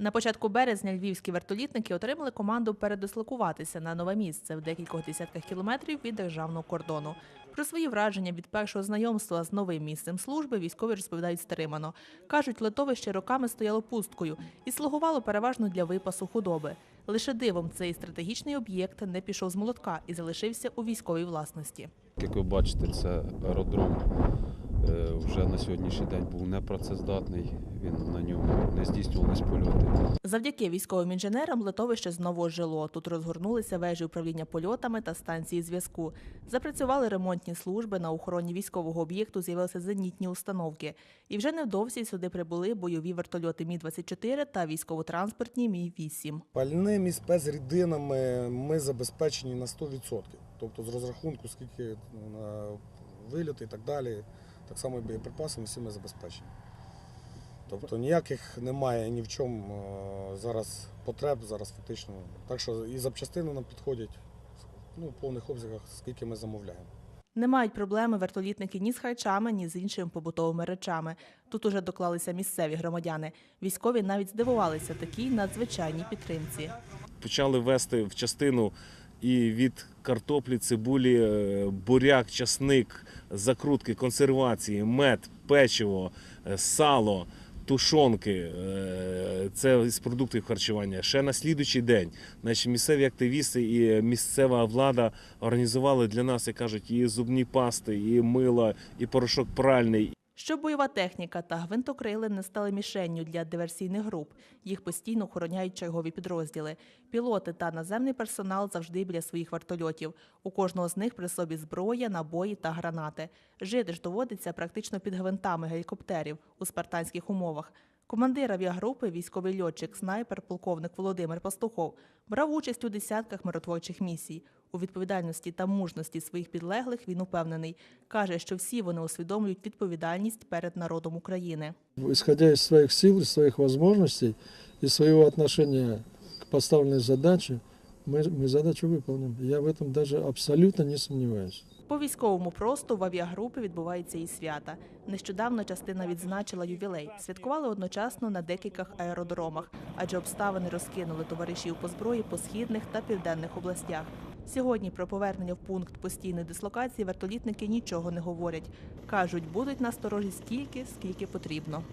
На початку березня львівські вертолітники отримали команду передислокуватися на нове місце в декількох десятках кілометрів від державного кордону. Про свої враження від першого знайомства з новим місцем служби військові розповідають стримано. Кажуть, литовище роками стояло пусткою і слугувало переважно для випасу худоби. Лише дивом цей стратегічний об'єкт не пішов з молотка і залишився у військовій власності. Як ви бачите, це аеродром е, вже на сьогоднішній день був непрацездатний. Він на ньому не здійснювались польоти. Завдяки військовим інженерам литовище знову ожило. Тут розгорнулися вежі управління польотами та станції зв'язку. Запрацювали ремонтні служби. На охороні військового об'єкту з'явилися зенітні установки. І вже невдовзі сюди прибули бойові вертольоти Мі-24 та військово-транспортні Мі-8. Пальним і спецрідинами ми забезпечені на 100%. Тобто з розрахунку, скільки ну, на вильоти і так далі, так само і боєприпасами всі ми забезпечені. Тобто ніяких немає ні в чому е, зараз потреб, зараз фактично. Так що і запчастини нам підходять ну, в повних обсягах, скільки ми замовляємо. Не мають проблеми вертолітники ні з харчами, ні з іншими побутовими речами. Тут уже доклалися місцеві громадяни. Військові навіть здивувалися такій надзвичайній підтримці. почали вести в частину і від картоплі, цибулі, е, буряк, часник, закрутки, консервації, мед, печиво, е, сало. Тушонки, е, це з продуктів харчування. Ще на слідуючий день наші місцеві активісти і місцева влада організували для нас, як кажуть, і зубні пасти, і мило, і порошок пральний, Щоб бойова техніка та гвинтокрили не стали мішенню для диверсійних груп. Їх постійно охороняють чергові підрозділи. Пілоти та наземний персонал завжди біля своїх вертольотів. У кожного з них при собі зброя, набої та гранати. Жити ж доводиться практично під гвинтами гелікоптерів у спартанських умовах. Командир авіагрупи, військовий льотчик, снайпер, полковник Володимир Пастухов брав участь у десятках миротворчих місій. У відповідальності та мужності своїх підлеглих він упевнений. Каже, що всі вони усвідомлюють відповідальність перед народом України. исходя з своїх сил, своїх можливостей і из своего отношения к поставленной задаче, мы, мы задачу выполним. Я в этом даже абсолютно не сомневаюсь. По військовому просту в авіагрупи відбуваються і свята. Нещодавно частина відзначила ювілей. Святкували одночасно на декількох аеродромах, адже обставини розкинули товаришів по зброї по східних та південних областях. Сьогодні про повернення в пункт постійної дислокації вертолітники нічого не говорять. Кажуть, будуть насторожі стільки, скільки потрібно.